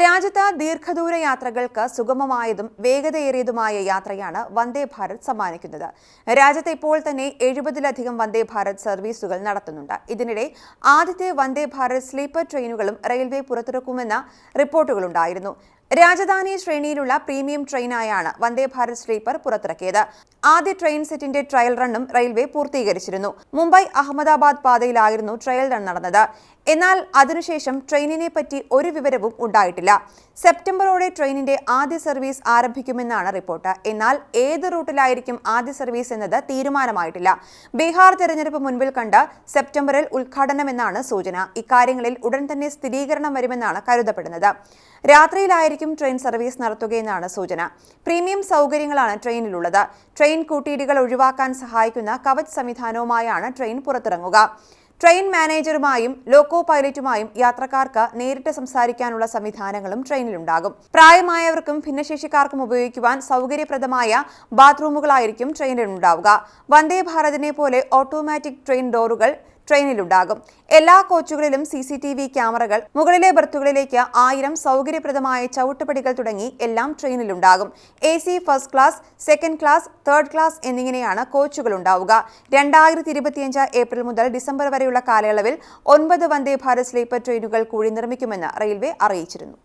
രാജ്യത്ത് ദീർഘദൂര യാത്രകൾക്ക് സുഗമമായതും വേഗതയേറിയതുമായ യാത്രയാണ് വന്ദേ ഭാരത് സമ്മാനിക്കുന്നത്. രാജ്യത്ത് ഇപ്പോൾ തന്നെ എഴുപതിലധികം വന്ദേ ഭാരത് സർവീസുകൾ നടത്തുന്നുണ്ട്. ഇതിനിടെ ആദ്യത്തെ വന്ദേ ഭാരത് സ്ലീപ്പർ ട്രെയിനുകളും റെയിൽവേ പുറത്തിറക്കുമെന്ന റിപ്പോർട്ടുകളുണ്ടായിരുന്നു. രാജധാനി ശ്രേണിയിലുള്ള പ്രീമിയം ട്രെയിനായാണ് വന്ദേ ഭാരത് സ്ലീപ്പർ പുറത്തിറക്കിയത്. ആദ്യ ട്രെയിൻ സെറ്റിന്റെ ട്രയൽ റണ്ണും റെയിൽവേ പൂർത്തീകരിച്ചിരുന്നു. മുംബൈ അഹമ്മദാബാദ് പാതയിലായിരുന്നു ട്രയൽ റൺ നടന്നത്. എന്നാൽ അതിനുശേഷം ട്രെയിനിനെ പറ്റി ഒരു വിവരവും ഉണ്ടായിട്ടില്ല. സെപ്റ്റംബറോടെ ട്രെയിനിന്റെ ആദ്യ സർവീസ് ആരംഭിക്കുമെന്നാണ് റിപ്പോർട്ട്. എന്നാൽ ഏത് റൂട്ടിലായിരിക്കും ആദ്യ സർവീസ് എന്നത് തീരുമാനമായിട്ടില്ല. ബീഹാർ തെരഞ്ഞെടുപ്പ് മുൻപിൽ കണ്ട് സെപ്റ്റംബറിൽ ഉദ്ഘാടനമെന്നാണ് സൂചന. ഇക്കാര്യങ്ങളിൽ ഉടൻ തന്നെ സ്ഥിരീകരണം വരുമെന്നാണ് കരുതപ്പെടുന്നത്. രാത്രിയിലായിരിക്കും ട്രെയിൻ സർവീസ് നടത്തുകയെന്നാണ് സൂചന. പ്രീമിയം സൗകര്യങ്ങളാണ് ട്രെയിനിലുള്ളത്. ട്രെയിൻ കൂട്ടിയിടികൾ ഒഴിവാക്കാൻ സഹായിക്കുന്ന കവച് സംവിധാനവുമായാണ് ട്രെയിൻ പുറത്തിറങ്ങുക. ട്രെയിൻ മാനേജറുമായും ലോക്കോ പൈലറ്റുമായും യാത്രക്കാർക്ക് നേരിട്ട് സംസാരിക്കാനുള്ള സംവിധാനങ്ങളും ട്രെയിനിലുണ്ടാകും. പ്രായമായവർക്കും ഭിന്നശേഷിക്കാർക്കും ഉപയോഗിക്കുവാൻ സൗകര്യപ്രദമായ ബാത്റൂമുകളായിരിക്കും ട്രെയിനിലുണ്ടാവുക. വന്ദേ ഭാരതിനെ പോലെ ഓട്ടോമാറ്റിക് ട്രെയിൻ ഡോറുകൾ ട്രെയിനിലുണ്ടാകും. എല്ലാ കോച്ചുകളിലും സി സി ടി വി ക്യാമറകൾ മുകളിലെ ബർത്തുകളിലേക്ക് ആയിരം സൗകര്യപ്രദമായ ചവിട്ടുപടികൾ തുടങ്ങി എല്ലാം ട്രെയിനിലുണ്ടാകും. A C first class second class third class എന്നിങ്ങനെയാണ് കോച്ചുകൾ ഉണ്ടാവുക. രണ്ടായിരത്തി ഇരുപത്തിയഞ്ച് ഏപ്രിൽ മുതൽ ഡിസംബർ വരെയുള്ള കാലയളവിൽ ഒൻപത് വന്ദേ ഭാരത് സ്ലീപ്പർ ട്രെയിനുകൾ കൂടി നിർമ്മിക്കുമെന്ന് റെയിൽവേ അറിയിച്ചിരുന്നു.